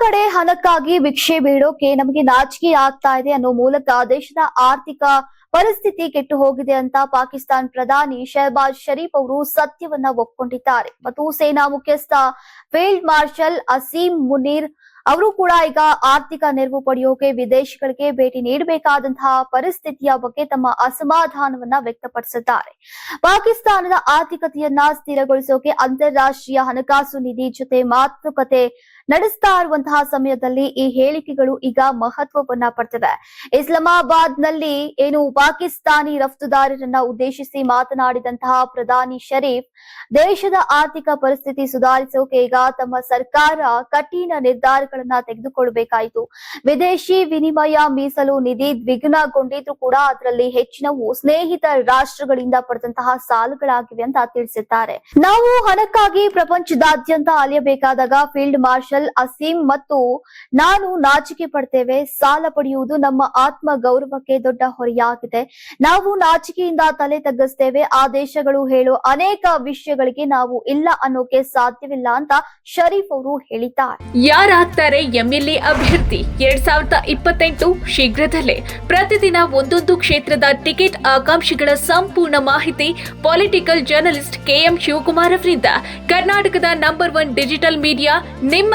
ಕಡೆ ಹಣಕ್ಕಾಗಿ ಭಿಕ್ಷೆ ಬೀಳೋಕೆ ನಮಗೆ ನಾಚಿಕೆ ಆಗ್ತಾ ಇದೆ ಅನ್ನೋ ಮೂಲಕ ದೇಶದ ಆರ್ಥಿಕ ಪರಿಸ್ಥಿತಿ ಕೆಟ್ಟು ಹೋಗಿದೆ ಅಂತ ಪಾಕಿಸ್ತಾನ್ ಪ್ರಧಾನಿ ಶಹಬಾಜ್ ಶರೀಫ್ ಅವರು ಸತ್ಯವನ್ನ ಒಪ್ಕೊಂಡಿದ್ದಾರೆ. ಮತ್ತು ಸೇನಾ ಮುಖ್ಯಸ್ಥ ಫೀಲ್ಡ್ ಮಾರ್ಷಲ್ ಅಸೀಂ ಮುನೀರ್ ಅವರು ಕೂಡ ಈಗ ಆರ್ಥಿಕ ನೆರವು ಪಡೆಯೋಕೆ, ವಿದೇಶಗಳಿಗೆ ಭೇಟಿ ನೀಡಬೇಕಾದಂತಹ ಪರಿಸ್ಥಿತಿಯ ಬಗ್ಗೆ ತಮ್ಮ ಅಸಮಾಧಾನವನ್ನ ವ್ಯಕ್ತಪಡಿಸಿದ್ದಾರೆ. ಪಾಕಿಸ್ತಾನದ ಆರ್ಥಿಕತೆಯನ್ನ ಸ್ಥಿರಗೊಳಿಸೋಕೆ ಅಂತಾರಾಷ್ಟ್ರೀಯ ಹಣಕಾಸು ನಿಧಿ ಜೊತೆ ಮಾತುಕತೆ ನಡೆಸ್ತಾ ಇರುವಂತಹ ಸಮಯದಲ್ಲಿ ಈ ಹೇಳಿಕೆಗಳು ಈಗ ಮಹತ್ವವನ್ನ ಪಡ್ತವೆ. ಇಸ್ಲಾಮಾಬಾದ್ನಲ್ಲಿ ಏನು ಪಾಕಿಸ್ತಾನಿ ರಫ್ತುದಾರರನ್ನ ಉದ್ದೇಶಿಸಿ ಮಾತನಾಡಿದಂತಹ ಪ್ರಧಾನಿ ಶರೀಫ್, ದೇಶದ ಆರ್ಥಿಕ ಪರಿಸ್ಥಿತಿ ಸುಧಾರಿಸೋಕೆ ಈಗ ತಮ್ಮ ಸರ್ಕಾರ ಕಠಿಣ ನಿರ್ಧಾರಗಳನ್ನ ತೆಗೆದುಕೊಳ್ಳಬೇಕಾಯಿತು ವಿದೇಶಿ ವಿನಿಮಯ ಮೀಸಲು ನಿಧಿ ದ್ವಿಗುಣಗೊಂಡಿದ್ರು ಕೂಡ ಅದರಲ್ಲಿ ಹೆಚ್ಚಿನವು ಸ್ನೇಹಿತ ರಾಷ್ಟ್ರಗಳಿಂದ ಪಡೆದಂತಹ ಸಾಲುಗಳಾಗಿವೆ ಅಂತ ತಿಳಿಸಿದ್ದಾರೆ. ನಾವು ಹಣಕ್ಕಾಗಿ ಪ್ರಪಂಚದಾದ್ಯಂತ ಅಲಿಯಬೇಕಾದಾಗ ಫೀಲ್ಡ್ ಮಾರ್ಷಲ್ ಅಸೀಂ ಮತ್ತು ನಾನು ನಾಚಿಕೆ ಪಡ್ತೇವೆ. ಸಾಲ ಪಡೆಯುವುದು ನಮ್ಮ ಆತ್ಮ ಗೌರವಕ್ಕೆ ದೊಡ್ಡ ಹೊರೆಯಾಗಿದೆ. ನಾವು ನಾಚಿಕೆಯಿಂದ ತಲೆ ತಗ್ಗಿಸ್ತೇವೆ. ಆ ದೇಶಗಳು ಹೇಳೋ ಅನೇಕ ವಿಷಯಗಳಿಗೆ ನಾವು ಇಲ್ಲ ಅನ್ನೋಕೆ ಸಾಧ್ಯವಿಲ್ಲ ಅಂತ ಶರೀಫ್ ಅವರು ಹೇಳಿದ್ದಾರೆ. ಯಾರಾಗ್ತಾರೆ ಎಂಎಲ್ಎ ಅಭ್ಯರ್ಥಿ? ಎರಡ್ ಸಾವಿರದ ಇಪ್ಪತ್ತೆಂಟು ಶೀಘ್ರದಲ್ಲೇ. ಪ್ರತಿದಿನ ಒಂದೊಂದು ಕ್ಷೇತ್ರದ ಟಿಕೆಟ್ ಆಕಾಂಕ್ಷಿಗಳ ಸಂಪೂರ್ಣ ಮಾಹಿತಿ ಪೊಲಿಟಿಕಲ್ ಜರ್ನಲಿಸ್ಟ್ ಕೆಎಂ ಶಿವಕುಮಾರ್ ಅವರಿಂದ. ಕರ್ನಾಟಕದ ನಂಬರ್ ಒನ್ ಡಿಜಿಟಲ್ ಮೀಡಿಯಾ, ನಿಮ್ಮ